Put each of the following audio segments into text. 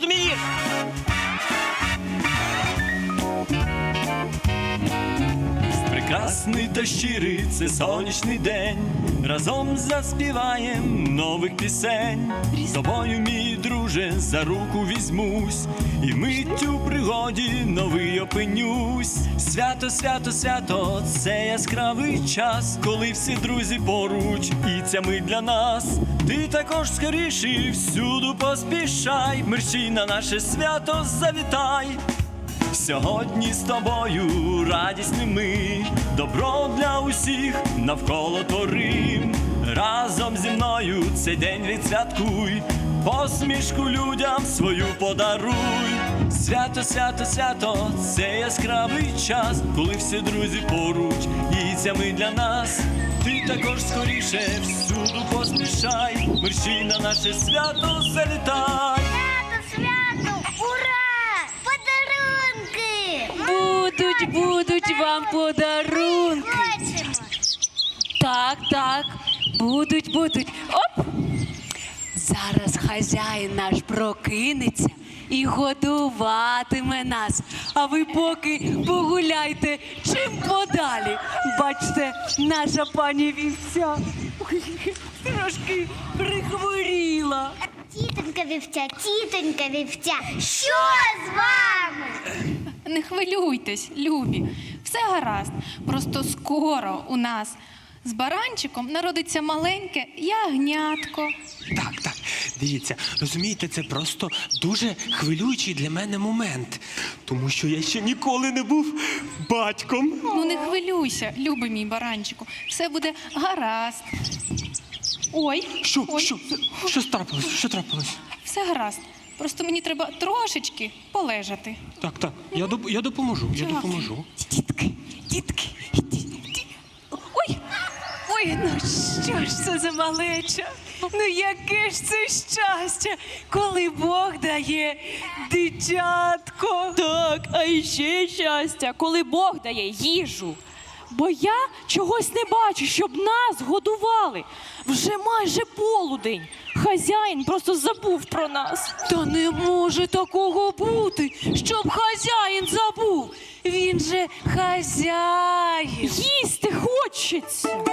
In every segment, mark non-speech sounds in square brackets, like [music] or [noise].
Розумієш? Прекрасний та щирий це сонячний день. Разом заспіваєм нових пісень. З тобою, мій друже, за руку візьмусь, і миттю пригоді новий опинюсь. Свято, свято, свято, це яскравий час, коли всі друзі поруч, і ця мить для нас. Ти також скоріший, всюду поспішай, мерщій на наше свято завітай. Сьогодні з тобою радісні ми, добро для усіх навколо творим. Разом зі мною цей день відсвяткуй, посмішку людям свою подаруй. Свято, свято, свято, це яскравий час, коли всі друзі поруч, і ця ми для нас. Ти також скоріше всюду поспішай, мерщій на наше свято залітай. Свято, свято! Ура! Подарунки! будуть, будуть вам подарунки. Хочемо! Так, так, будуть, будуть. Оп! Зараз хазяїн наш прокинеться і годуватиме нас. А ви поки погуляйте чим подалі. Бачите, наша пані вівця трошки прихворіла. Тітонька вівця, тітонька вівця, що з вами? Не хвилюйтесь, любі, все гаразд. Просто скоро у нас з баранчиком народиться маленьке ягнятко. Так, так. Дивіться, розумієте, це просто дуже хвилюючий для мене момент, тому що я ще ніколи не був батьком. Ну не хвилюйся, любий мій баранчику, все буде гаразд. Ой, Що, ой, що, що трапилось? Що трапилось? все гаразд. Просто мені треба трошечки полежати. Так, так, я, доп, я допоможу, я допоможу. Дітки, дітки, дітки. Ой, ну що ж це за малеча? Ну яке ж це щастя, коли Бог дає дитятко. Так, а ще щастя, коли Бог дає їжу. Бо я чогось не бачу, щоб нас годували. Вже майже полудень. Хазяїн просто забув про нас. Та не може такого бути, щоб хазяїн забув. Він же хазяїн. Їсти хочеться.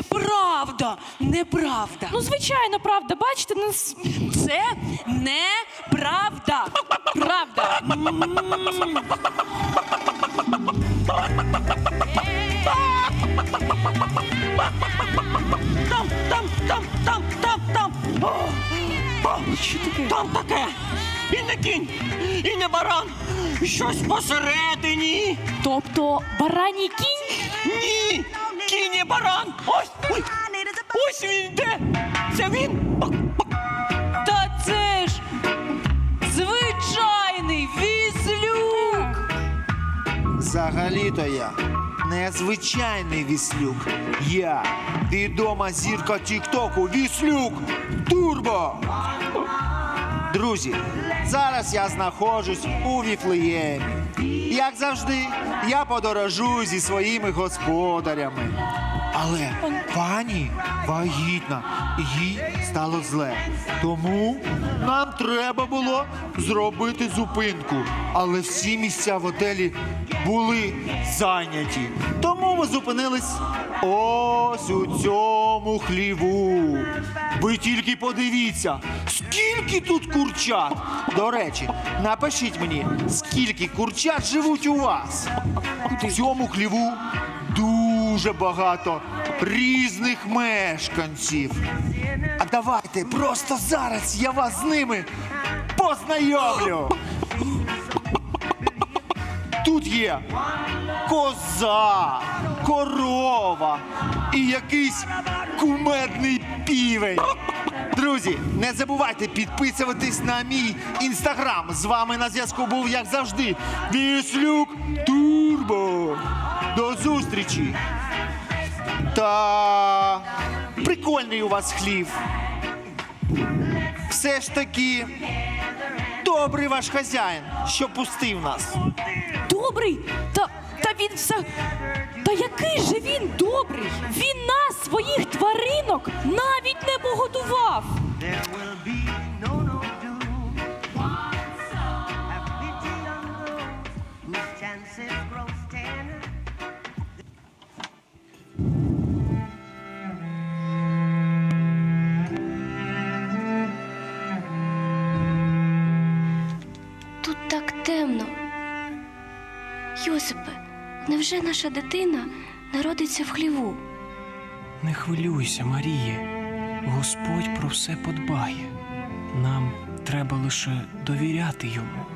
Неправда, неправда. Ну, звичайно, правда, бачите, нас. Це неправда. Правда. Там, там, там, там, там, там. О, о, Що таке? Там таке. І не кінь, і не баран. Щось посередині. Тобто бараній кінь? Ні, кінь і баран. Ось, ой, ось він йде. Це він. Та це ж звичайний віслюк. Взагалі-то я незвичайний віслюк. Я відома зірка Тіктоку Віслюк Турбо. Друзі, зараз я знаходжусь у Віфлеємі. Як завжди, я подорожую зі своїми господарями. Але пані вагітна, їй стало зле. Тому нам треба було зробити зупинку. Але всі місця в отелі були зайняті. Тому ми зупинились ось у цьому хліву. Ви тільки подивіться, скільки тут курчат. До речі, напишіть мені, скільки курчат живуть у вас. В цьому хліву дуже багато різних мешканців. А давайте просто зараз я вас з ними познайомлю. Тут є коза, корова і якийсь кумедний півень. Друзі, не забувайте підписуватись на мій інстаграм. З вами на зв'язку був, як завжди, Віслюк Турбо. До зустрічі! Та прикольний у вас хлів. Все ж таки добрий ваш хазяїн, що пустив нас. Добрий? Та, та він все. Та який же він добрий? Він нас, своїх тваринок, навіть не погодував. Невже наша дитина народиться в хліву? Не хвилюйся, Маріє. Господь про все подбає. Нам треба лише довіряти йому.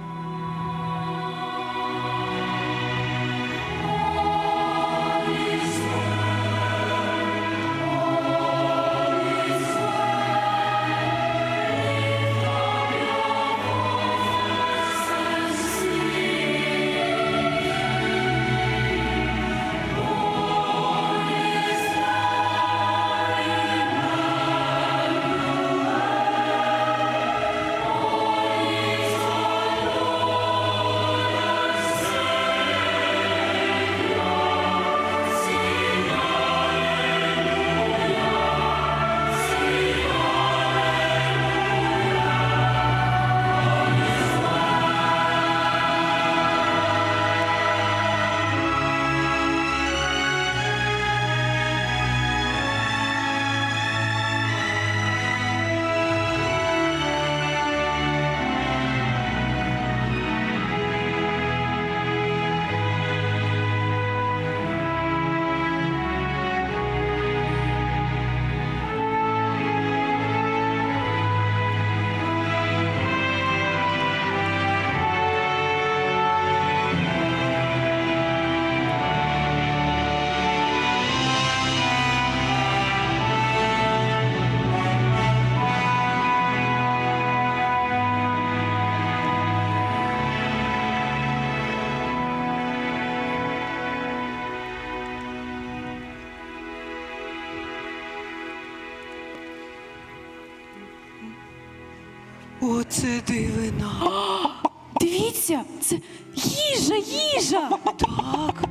Оце дивина. [gasps] Дивіться, це їжа, їжа. Так,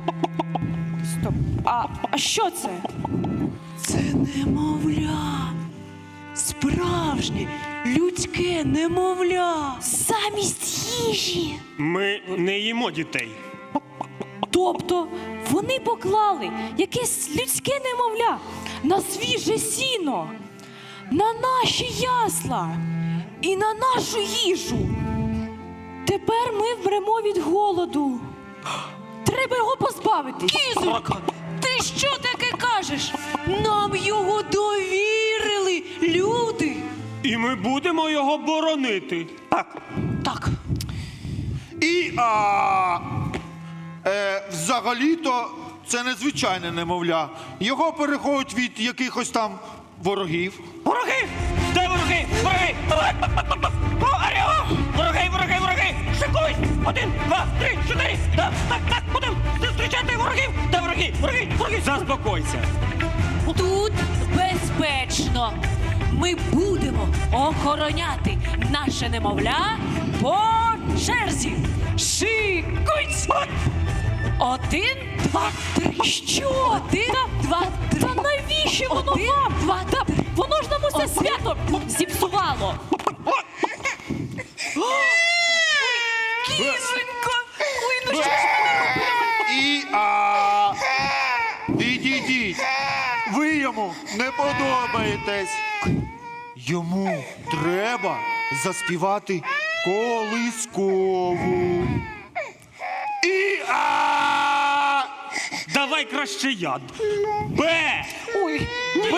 Стоп. А, а що це? це немовля. Справжнє людське немовля. Замість їжі. Ми не їмо дітей. Тобто вони поклали якесь людське немовля на свіже сіно, на наші ясла і на нашу їжу. Тепер ми вмремо від голоду. Треба його позбавитись. Кізонько, ти що таке кажеш? Нам його довірили люди. І ми будемо його боронити. Так, Так. І а, е, взагалі-то це незвичайне немовля. Його переходять від якихось там ворогів. Вороги! Вороги? Вороги! Давай! О, Аріо! Вороги, вороги, вороги! Шикуй! Один, два, три, чотири! Так, так, так, будемо зустрічати ворогів! Де вороги? Вороги, вороги! Заспокойся. Тут безпечно. Ми будемо охороняти наше немовля по черзі. Шикуйсь! Один, два, три. Що? Один, два, три. Та навіщо воно вам? Два, та Воно ж нам усе свято зіпсувало. Кізонько! Ой, ну що ж мене І а. Відійдіть. Ви йому не подобаєтесь. Йому треба заспівати колискову. І а. Давай краще я. Б! Ой, Б!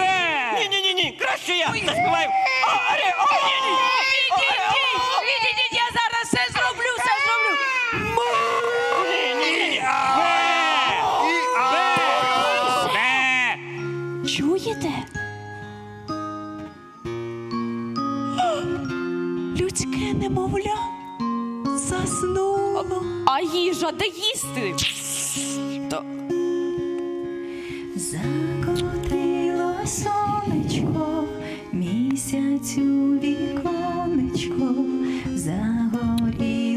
Ні, ні, ні, ні, краще я заспіваю. Аре, о, ні, ні. Відійдіть, я зараз все зроблю, все зроблю. Ні, ні, ні. Б! І а! Б! Чуєте? Людське немовля заснуло. А їжа, де їсти? Місяцю віконечко, загорілися.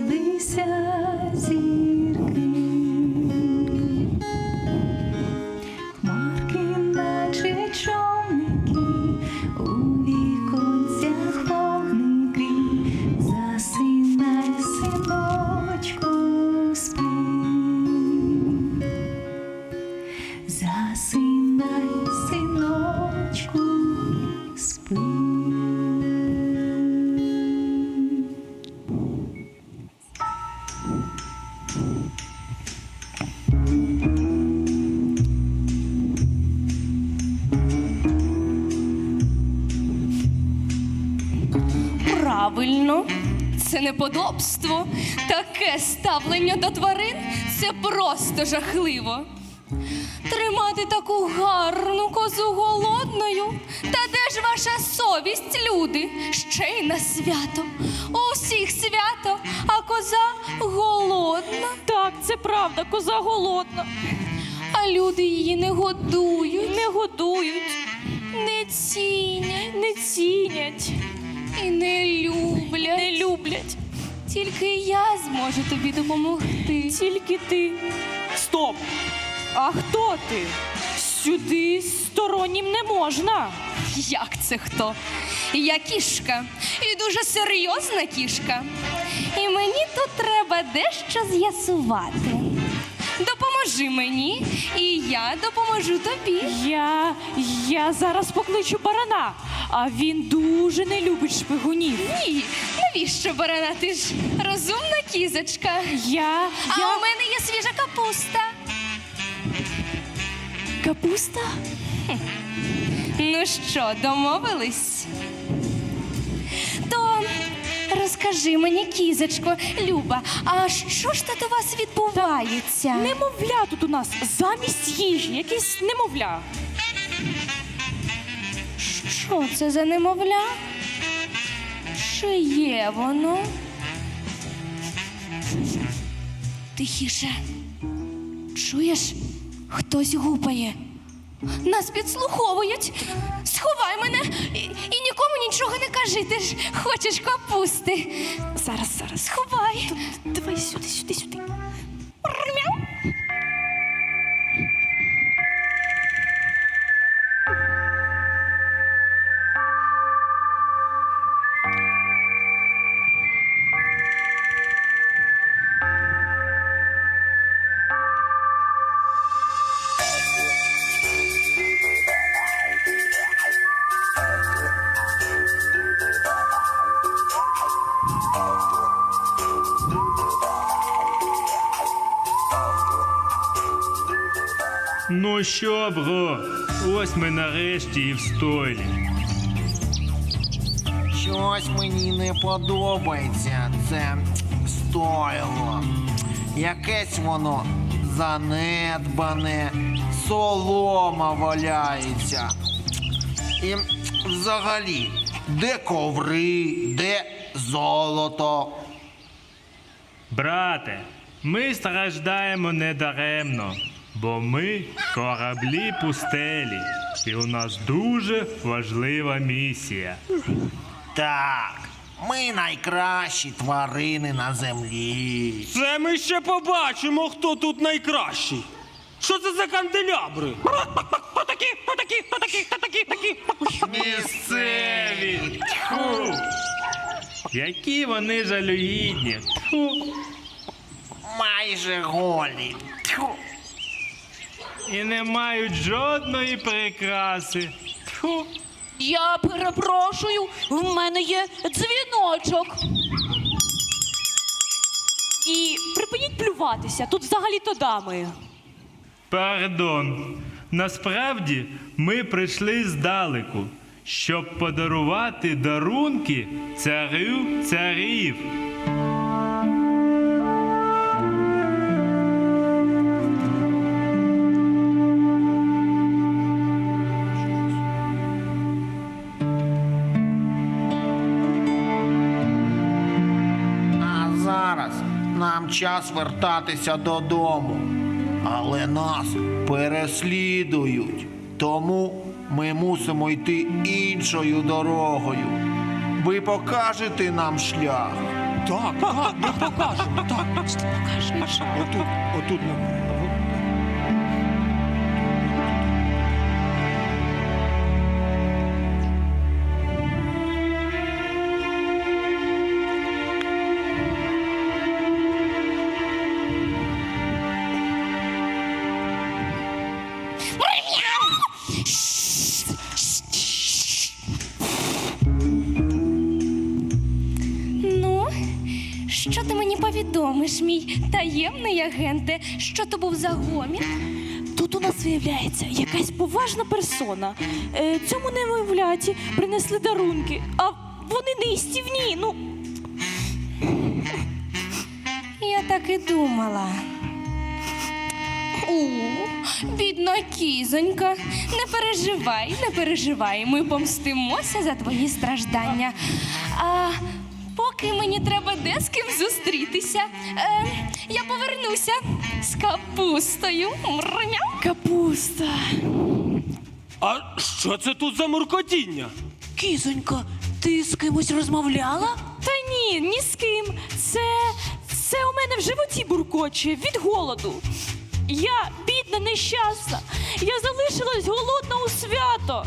Хмарки, наче човники, у віконцях вогники, засинай, синочку, спи. Засинай, синочку, спи. Це неподобство. Таке ставлення до тварин це просто жахливо. Тримати таку гарну козу голодною. Та де ж ваша совість, люди? Ще й на свято. У всіх свято, а коза голодна. Так, це правда, коза голодна. А люди її не годують, Не годують, не цінять не цінять, і не люблять. не люблять. Тільки я зможу тобі допомогти. Тільки ти. Стоп! А хто ти? Сюди стороннім не можна. Як це хто? Я кішка. І дуже серйозна кішка. І мені тут треба дещо з'ясувати. Допоможи мені, і я допоможу тобі. Я. я зараз покличу барана, а він дуже не любить шпигунів. Ні, навіщо барана? Ти ж розумна кізочка. Я. А я... у мене є свіжа капуста. Капуста? Ну що, домовились? Розкажи мені, кізочко, Люба, а що ж тут у вас відбувається? Немовля тут у нас замість їжі, якесь немовля. Що це за немовля? Чи є воно? Тихіше. Чуєш? Хтось гупає. Нас підслуховують. Сховай мене і, і нікому нічого не кажи. Ти ж хочеш капусти. Зараз, зараз. Сховай. Давай сюди, сюди, сюди. Ну що, бро, ось ми нарешті і в стойлі. Щось мені не подобається це стойло. Якесь воно занедбане, солома валяється. І взагалі, де коври, де золото. Брате, ми страждаємо недаремно, бо ми кораблі пустелі, і у нас дуже важлива місія. Так, ми найкращі тварини на землі. Це ми ще побачимо, хто тут найкращий. Що це за канделябри? Хто такі? Хто такі? Хто такі? Хто такі? Такі? Місцеві! Тьфу! Які вони жалюгідні! Тьфу! Майже голі і не мають жодної прикраси. Тьфу. Я перепрошую, в мене є дзвіночок. І припиніть плюватися, тут взагалі-то дами. Пардон. Насправді ми прийшли здалеку, щоб подарувати дарунки царю царів. Нам час вертатися додому, але нас переслідують, тому ми мусимо йти іншою дорогою. Ви покажете нам шлях. Так, так, ми покажемо. Так, покажемо. Отут, отут нам. агенте, що то був за гомін? Тут у нас виявляється якась поважна персона. Е, Цьому немовляті принесли дарунки, а вони не істівні. Ну я так і думала. О, бідна кізонька, не переживай, не переживай. Ми помстимося за твої страждання. А поки мені треба де з ким зустрітися. Е, Я повернуся з капустою. Мрмя. Капуста. А що це тут за муркотіння? Кізонько, ти з кимось розмовляла? Та ні, ні з ким. Це це у мене в животі буркоче від голоду. Я бідна, нещасна. Я залишилась голодна у свято.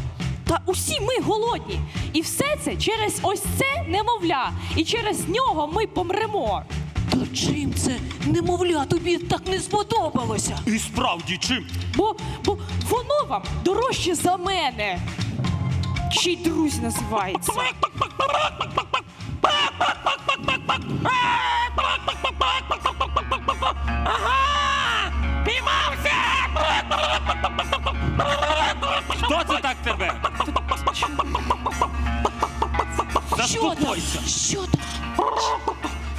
Та усі ми голодні. І все це через ось це немовля. І через нього ми помремо. Та чим це немовля тобі так не сподобалося? І справді чим? Бо, бо воно вам дорожче за мене. Ще й друзі називається. Ага! Піймався! Хто це так тебе? Заспокойся. Що там?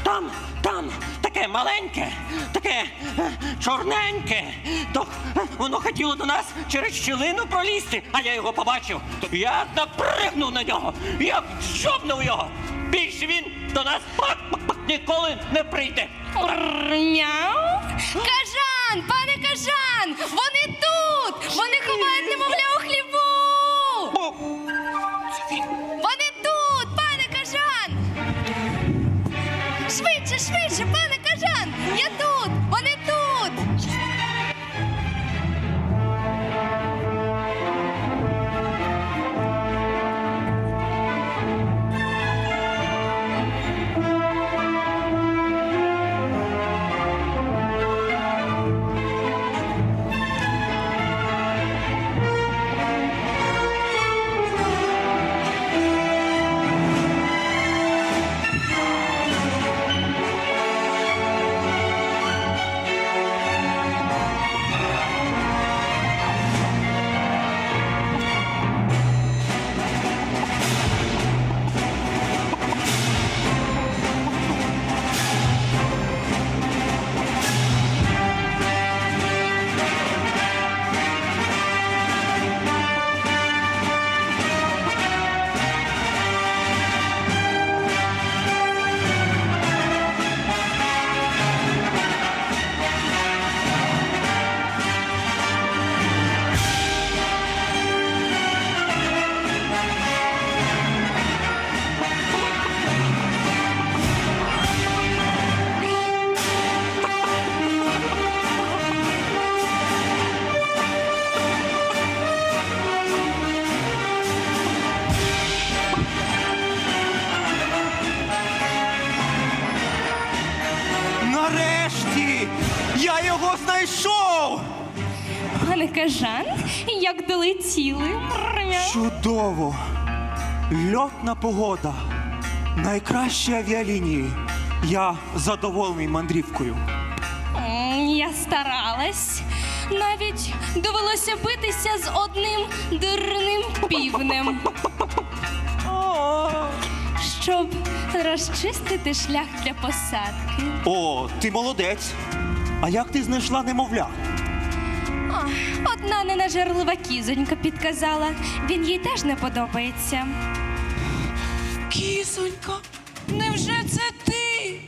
Там, там, таке маленьке, таке е, чорненьке. То е, воно хотіло до нас через щілину пролізти, а я його побачив. Я напригнув на нього, я жовнув його. Більше він до нас ніколи не прийде. Няу. Кажан, пане кажан! Вони тут! Вони ховають немовля happy. Як. Чудово! Льотна погода. Найкращі авіалінії. Я задоволений мандрівкою. М, Я старалась. Навіть довелося битися з одним дурним півнем. Щоб розчистити шлях для посадки. О, ти молодець. А як ти знайшла немовля? Одна ненажерлива кізонька підказала. Він їй теж не подобається. Кізонько, невже це ти?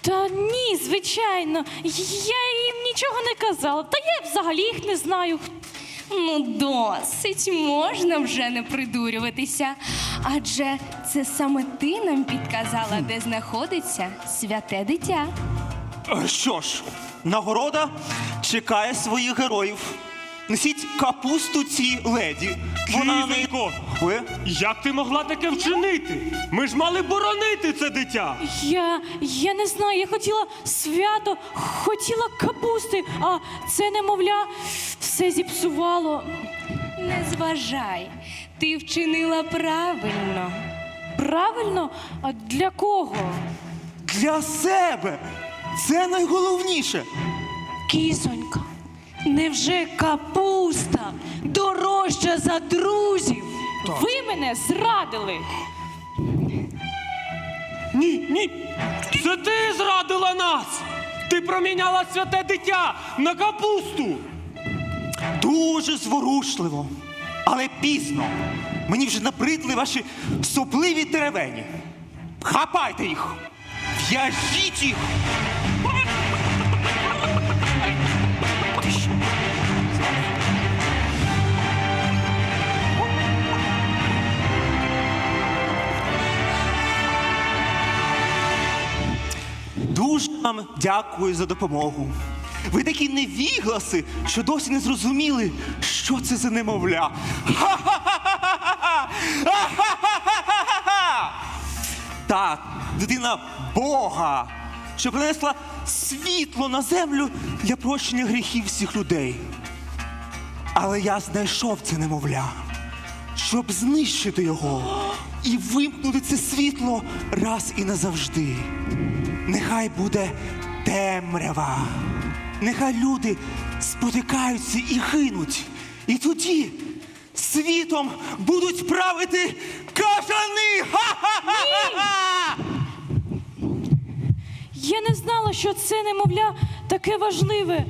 Та ні, звичайно. Я їм нічого не казала. Та я взагалі їх не знаю. Ну, досить, можна вже не придурюватися. Адже це саме ти нам підказала, де знаходиться святе дитя. Що ж, нагорода чекає своїх героїв. Несіть капусту цій леді. Вона Кізонько, Ви? як ти могла таке вчинити? Ми ж мали боронити це дитя. Я, я не знаю, я хотіла свято, хотіла капусти, а це немовля все зіпсувало. Не зважай, ти вчинила правильно. Правильно? А для кого? Для себе. Це найголовніше. Кізонько, невже капуста дорожча за друзів? Ви мене зрадили. Ні, ні. Це ти зрадила нас. Ти проміняла святе дитя на капусту. Дуже зворушливо. Але пізно. Мені вже набридли ваші сопливі теревені. Хапайте їх! В'яжіть їх! Дуже вам дякую за допомогу. Ви такі невігласи, що досі не зрозуміли, що це за немовля. Ха-ха-ха-ха-ха-ха! Ха-ха-ха-ха-ха-ха! Так, дитина Бога, що принесла світло на землю для прощення гріхів всіх людей. Але я знайшов це немовля, щоб знищити його і вимкнути це світло раз і назавжди. Нехай буде темрява. Нехай люди спотикаються і гинуть. І тоді світом будуть правити кажани. Ха-ха-ха-ха-ха! [laughs] Я не знала, що це немовля таке важливе.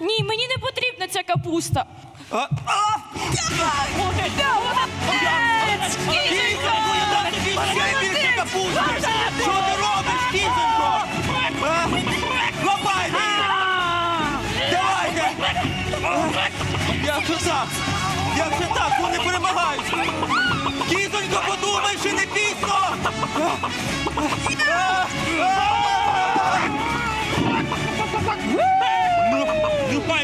Ні, мені не потрібна ця капуста. А, а! Я капусти! Що ти робиш, кізонько? А? Давайте! Як так? Як же так? Вони перемагають! Кізонько, подумай, що не пізно! А! Ну,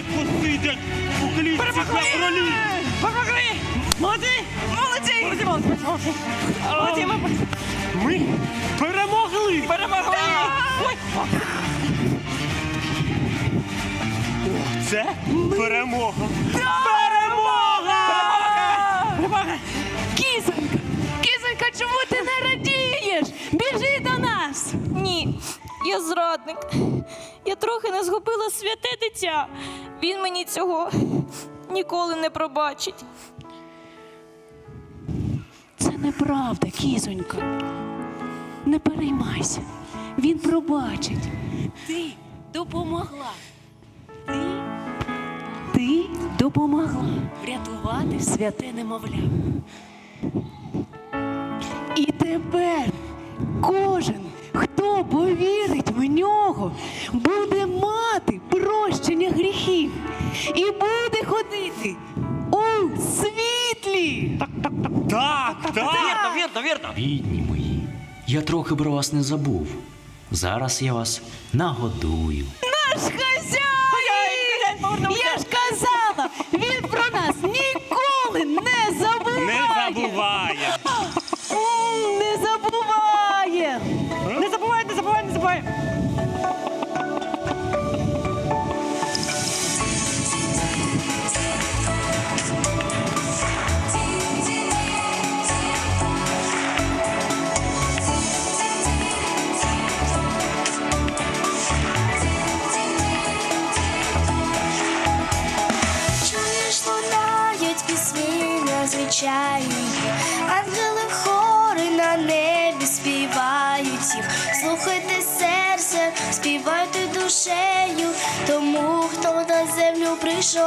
посидять у клітці для кролів. Помогли! Молодці! Молодці! Молодці, молодці, молодці! Ми перемогли. перемогли! Ой! Це. Перемога! Зрадник. Я трохи не згубила святе дитя. Він мені цього ніколи не пробачить. Це неправда, кізонька. Не переймайся. Він пробачить. Ти допомогла. Ти, ти допомогла врятувати святе немовля. І тепер кожен, хто повірить в нього, буде мати прощення гріхів і буде ходити у світлі. Так, так. Вірно, вірно, вірно! Бідні мої, я трохи про вас не забув. Зараз я вас нагодую. Наш хазяїн! Я часів. Слухайте серце, співайте душею, тому хто на землю прийшов.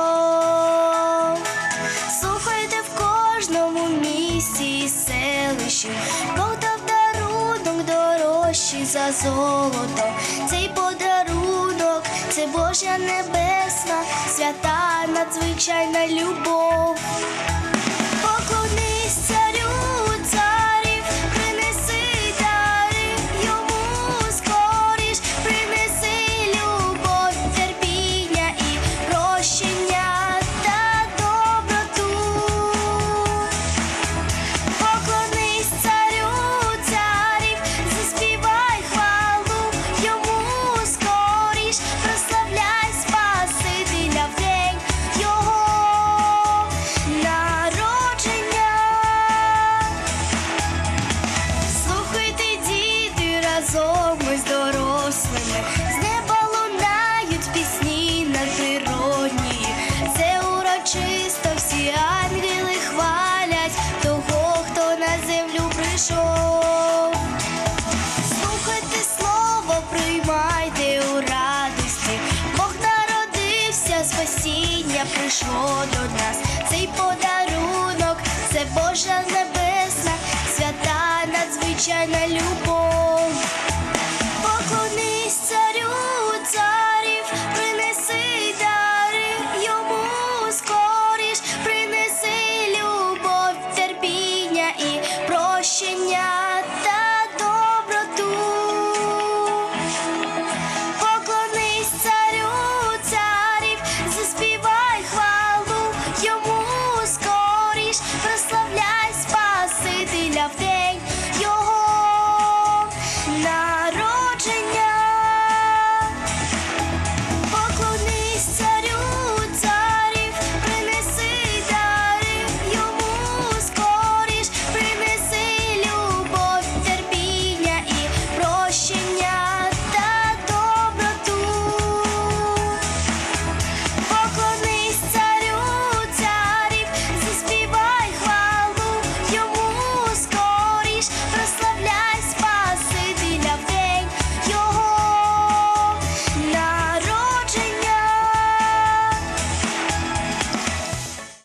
Слухайте в кожному місті і селищі, Бог дав дарунок дорожчий за золото. Цей подарунок, це Божа небесна, свята надзвичайна любов. Поклонись царю